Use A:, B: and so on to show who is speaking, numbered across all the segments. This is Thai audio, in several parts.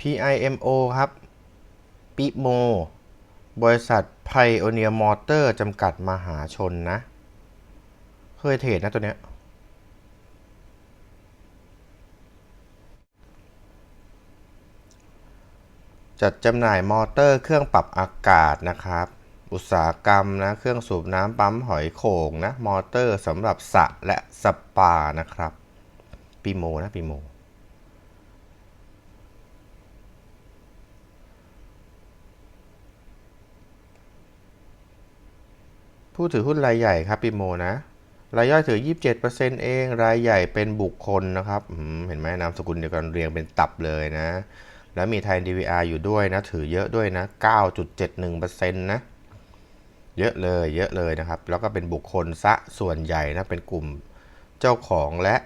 A: PIMO ครับปิโม บริษัทไพโอเนียมอเตอร์จำกัดมหาชนนะ เคยเทรดนะตัวเนี้ย จัดจำหน่ายมอเตอร์เครื่องปรับอากาศนะครับ อุตสาหกรรมนะ เครื่องสูบน้ำปั๊มหอยโข่งนะ มอเตอร์สำหรับสระและสปานะครับปีโมนะปีโม ผู้ถือหุ้นรายใหญ่ครับปีโมนะ รายย่อยถือ 27%เอง รายใหญ่เป็นบุคคลนะครับ เห็นไหมนามสกุลเดียวกันเรียงเป็นตับเลยนะ แล้วมีไทย DVR อยู่ด้วยนะ ถือเยอะด้วยนะ 9.71%นะเยอะเลยเยอะเลยนะครับ แล้วก็เป็นบุคคลซะส่วนใหญ่นะ เป็นกลุ่มเจ้าของและ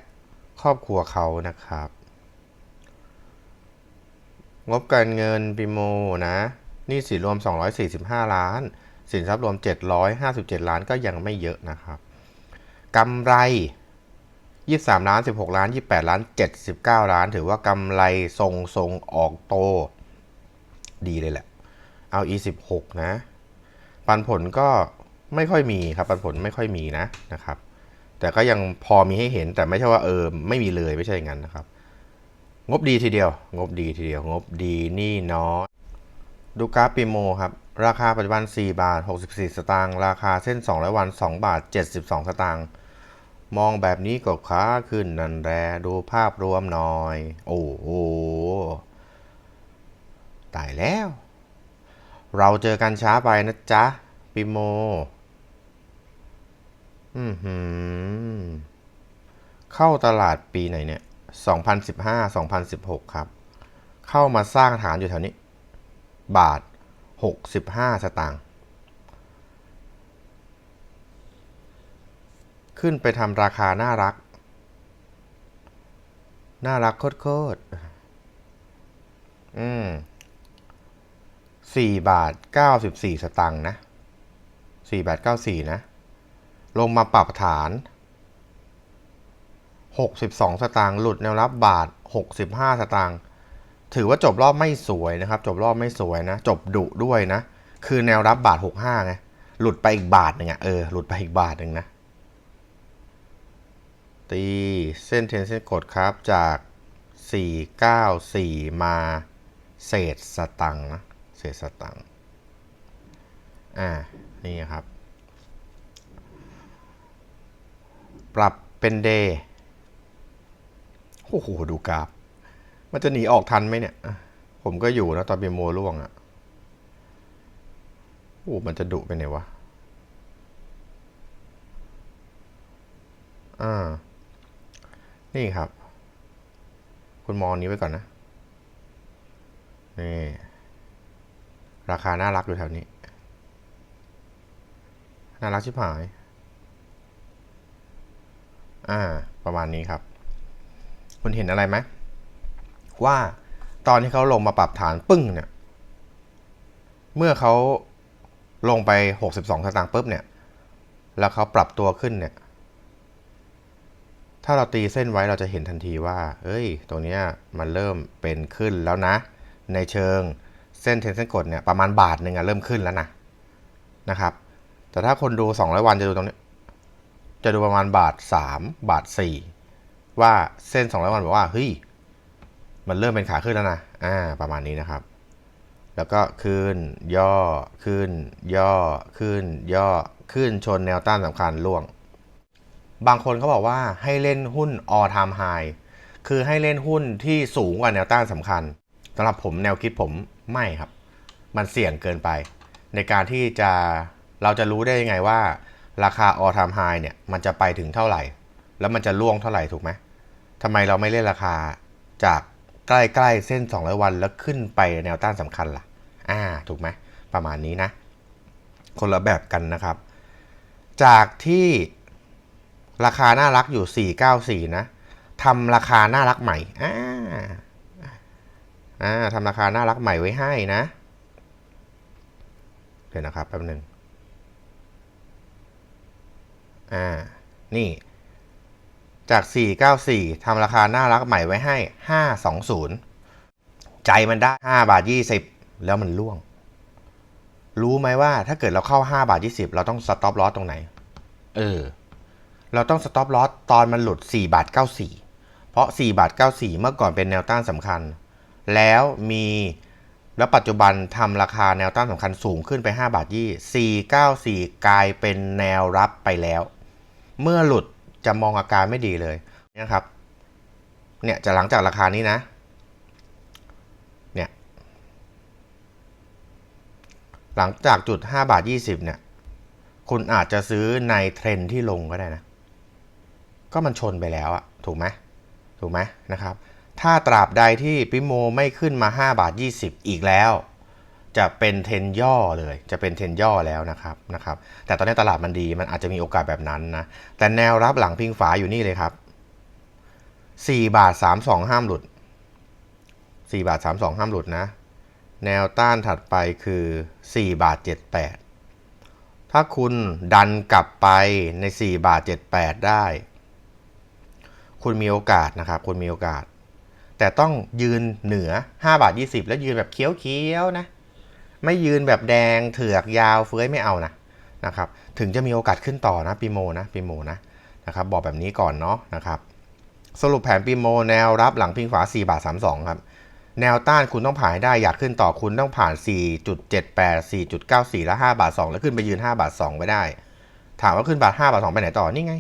A: ครอบครัวเขานะครับ งบการเงินปิโมนะ นี่สิรวม 245 ล้าน สินทรัพย์รวม 757 ล้านก็ยังไม่เยอะนะครับกำไร 23 ล้าน 16 ล้าน 28 ล้าน 79 ล้าน ถือว่ากำไรทรงทรงออกโต ดีเลยแหละ เอา E16 นะ ปันผลก็ไม่ค่อยมีครับ ปันผลไม่ค่อยมีนะนะครับ แต่ก็ยังพอมีให้เห็นแต่ไม่ใช่ว่าเออไม่มีเลยไม่ใช่อย่างนั้นนะครับ งบดีทีเดียว งบดีทีเดียว งบดีนี่น้อย ดูกราฟปิโมครับ ราคาปัจจุบัน 4 บาท 64 สตางค์ราคาเส้น200วัน 2 บาท 72 สตางค์มองแบบนี้ก็ค้าขึ้นนันแรดูภาพรวมหน่อย โอ้โหตายแล้ว เราเจอกันช้าไปนะจ๊ะ ปิโม อือหือ เข้าตลาดปีไหนเนี่ย 2015 2016 ครับ เข้ามาสร้างฐานอยู่แถวนี้ บาท 65 สตางค์ ขึ้นไปทำราคาน่ารัก น่ารักโคตรๆอืมสี่บาทเก้าสิบสี่สตังค์นะสี่บาทเก้าสี่นะ ลงมาปรับฐานหกสิบสองสตางค์ หลุดแนวรับบาทหกสิบห้าสตางค์ ถือว่าจบรอบไม่สวยนะครับ จบรอบไม่สวยนะ จบดุด้วยนะ คือแนวรับบาทหกห้าไง หลุดไปอีกบาทหนึ่งอะเออ หลุดไปอีกบาทหนึ่งนะ ตีเส้นเทนเส้นกดครับจาก494มาเศษสตังนะ เศษสตังอ่า นี่ครับ ปรับเป็นเดย์โอ้โห ดูกราฟ มันจะหนีออกทันไหมเนี่ย ผมก็อยู่นะตอนเป็นโมล่วงอะ่ะโอ้มันจะดุไปไหนวะ อ่า นี่ครับ คุณมองนี้ไว้ก่อนนะ นี่ ราคาน่ารักอยู่แถวนี้ น่ารักชิบหาย อ่า ประมาณนี้ครับ คุณเห็นอะไรไหม ว่าตอนที่เขาลงมาปรับฐานปึ้งเนี่ย เมื่อเขาลงไป 62สตางค์ปุ๊บเนี่ย แล้วเขาปรับตัวขึ้นเนี่ย ถ้าเราตีเส้นไว้เราจะเห็นทันทีว่าเฮ้ย ตรงเนี้ยมันเริ่มเป็นขึ้นแล้วนะ ในเชิงเส้นเทนเส้นกดเนี่ยประมาณบาทหนึ่งอะเริ่มขึ้นแล้วนะนะครับ แต่ถ้าคนดู 200 วันจะดูตรงนี้ จะดูประมาณบาท 3 บาท 4 ว่าเส้น 200 วันบอกว่า เฮ้ย มันเริ่มเป็นขาขึ้นแล้วนะ อ่า ประมาณนี้นะครับ แล้วก็ขึ้น ย่อ ขึ้น ย่อ ขึ้น ย่อ ขึ้นชนแนวต้านสำคัญล่วง บางคนเขาบอกว่าให้เล่นหุ้น all time high คือให้เล่นหุ้นที่สูงกว่าแนวต้านสำคัญสำหรับผมแนวคิดผมไม่ครับ มันเสี่ยงเกินไป ในการที่จะเราจะรู้ได้ยังไงว่า ราคา all time high เนี่ยมันจะไปถึงเท่าไหร่ แล้วมันจะล่วงเท่าไหร่ถูกไหมทำไมเราไม่เล่นราคาจาก ใกล้ๆเส้น 200 วันแล้วขึ้นไปแนวต้านสำคัญล่ะ อ่า ถูกไหม ประมาณนี้นะ คนละแบบกันนะครับ จากที่ราคาน่ารักอยู่ 494 นะทำราคาน่ารักใหม่ อ่า อ่าทำราคาน่ารักใหม่ไว้ให้นะ เดี๋ยวนะครับแป๊บหนึ่ง อ่า นี่ จาก 494 ทำราคาน่ารักใหม่ไว้ให้ 520 ใจมันได้ 5 บาท 20 แล้วมันล่วง รู้ไหมว่าถ้าเกิดเราเข้า 5 บาท 20 เราต้องสต็อปลอสตรงไหน เออ เราต้องสต็อปลอสตอนมันหลุด 4 บาท 94 เพราะ 4 บาท 94 เมื่อก่อนเป็นแนวต้านสำคัญ แล้วมีแล้วปัจจุบันทำราคาแนวต้านสำคัญสูงขึ้นไป 5 บาทยี่494 กลายเป็นแนวรับไปแล้ว เมื่อหลุด จะมองอาการไม่ดีเลยนะครับเนี่ยจะหลังจากราคานี้นะเนี่ยหลังจากจุด 5 บาท 20เนี่ยคุณอาจจะซื้อในเทรนที่ลงก็ได้นะก็มันชนไปแล้วอะถูกไหมถูกไหมนะครับ ถ้าตราบใดที่ปิโมไม่ขึ้นมา 5 บาท 20 อีกแล้ว จะเป็นเทรนย่อเลย จะเป็นเทรนย่อแล้วนะครับนะครับ แต่ตอนนี้ตลาดมันดีมันอาจจะมีโอกาสแบบนั้นนะ แต่แนวรับหลังพิงฝาอยู่นี่เลยครับ4บาท32 ห้ามหลุด4บาท32 ห้ามหลุดนะ แนวต้านถัดไปคือ4บาท78 ถ้าคุณดันกลับไปใน4บาท78 ได้ คุณมีโอกาสนะครับ คุณมีโอกาส แต่ต้องยืนเหนือ5บาท20 แล้วยืนแบบเคี้ยวๆนะ ไม่ยืนแบบแดงเถือกยาวเฟ้ยไม่เอานะนะครับถึงจะมีโอกาสขึ้นต่อนะปีโมนะปีโมนะนะครับบอกแบบนี้ก่อนเนาะนะครับสรุปแผนปีโมแนวรับหลังพิงฝา4บาท32ครับแนวต้านคุณต้องผ่านให้ได้อยากขึ้นต่อคุณต้องผ่าน 4.78 4.94 แล้ว5บาท2แล้วขึ้นไปยืน 5 บาท2ไปได้ ถามว่าขึ้นบาท 5 บาท2ไปไหนต่อนี่ไง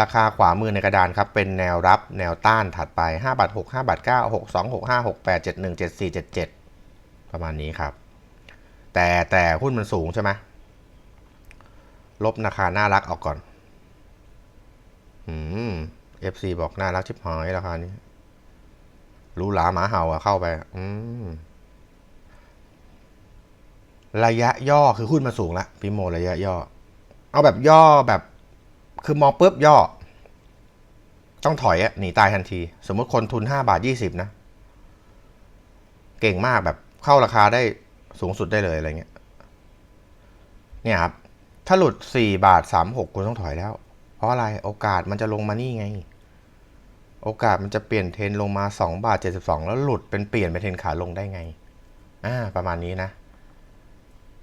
A: ราคาขวามือในกระดานครับ เป็นแนวรับแนวต้านถัดไป5บาท6 5บาท9 6 2 6 5 6 8 7 1 7 4 7 7 ประมาณนี้ครับ แต่แต่หุ้นมันสูงใช่ไหมลบราคาน่ารักออกก่อน อืม FC บอกน่ารักชิบหายราคานี้รู้หลาหมาเห่าอะเข้าไป อืม ระยะย่อคือหุ้นมาสูงละพี่โมระยะย่อ เอาแบบย่อแบบ คือมองปุ๊บย่อ ต้องถอยอะหนีตายทันที สมมติคนทุนห้าบาทยี่สิบนะ เก่งมากแบบเข้าราคาได้ สูงสุดได้เลยอะไรเงี้ย เนี่ยครับ ถ้าหลุดสี่บาทสามหกคุณต้องถอยแล้ว เพราะอะไรโอกาสมันจะลงมานี่ไง โอกาสมันจะเปลี่ยนเทนลงมา2บาท72แล้วหลุดเป็นเปลี่ยนเป็นเทนขาลงได้ไง อ่า ประมาณนี้นะ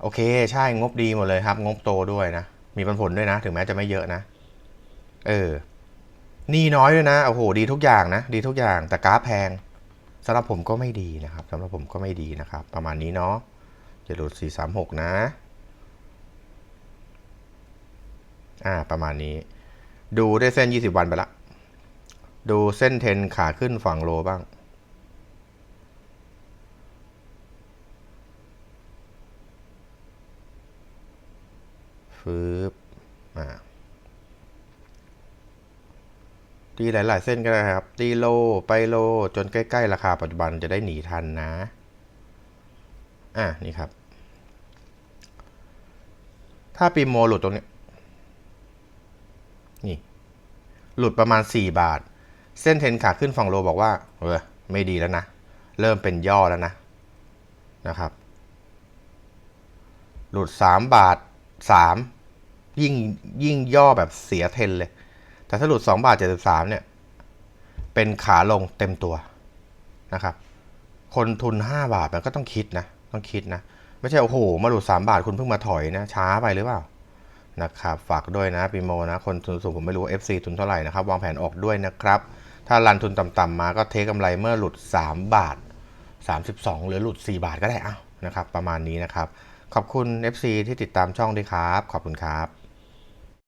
A: โอเค ใช่งบดีหมดเลยครับ งบโตด้วยนะ มีปันผลด้วยนะ ถึงแม้จะไม่เยอะนะ เออหนี่น้อยด้วยนะ โอ้โห ดีทุกอย่างนะ ดีทุกอย่าง แต่กราฟแพงสำหรับผมก็ไม่ดีนะครับสำหรับผมก็ไม่ดีนะครับ ประมาณนี้เนาะ จะหลุด 436 นะ อ่า ประมาณนี้ ดูได้เส้น 20 วันไปละ ดูเส้นเทนขาขึ้นฝั่งโลบ้าง ฟืบอ่าตีหลาย ๆ เส้นก็ได้ครับ ตีโลไปโลจนใกล้ ๆ ราคาปัจจุบันจะได้หนีทันนะ อะ นี่ครับ ถ้าปีโมหลุดตรงนี้ นี่ หลุดประมาณ 4 บาท เส้นเทนขาขึ้นฝั่งโลบอกว่าเออไม่ดีแล้วนะ เริ่มเป็นย่อแล้วนะ นะครับ หลุด 3 บาท 3 ยิ่งยิ่งย่อแบบเสียเทนเลย แต่ถ้าหลุด 2 บาท 73 เนี่ย เป็นขาลงเต็มตัวนะครับ คนทุน 5 บาทมันก็ต้องคิดนะ ต้องคิดนะ ไม่ใช่โอ้โหมาหลุด3บาทคุณเพิ่งมาถอยนะ ช้าไปหรือเปล่านะครับฝากด้วยนะปีโมนะ คนทุนสูงผมไม่รู้ FC ทุนเท่าไหร่นะครับ วางแผนออกด้วยนะครับ ถ้ารันทุนต่ำๆมาก็เทคกำไรเมื่อหลุด 3 บาท 32 หรือหลุด 4 บาทก็ได้อ้าวนะครับ ประมาณนี้นะครับ ขอบคุณ FC ที่ติดตามช่องด้วยครับ ขอบคุณครับ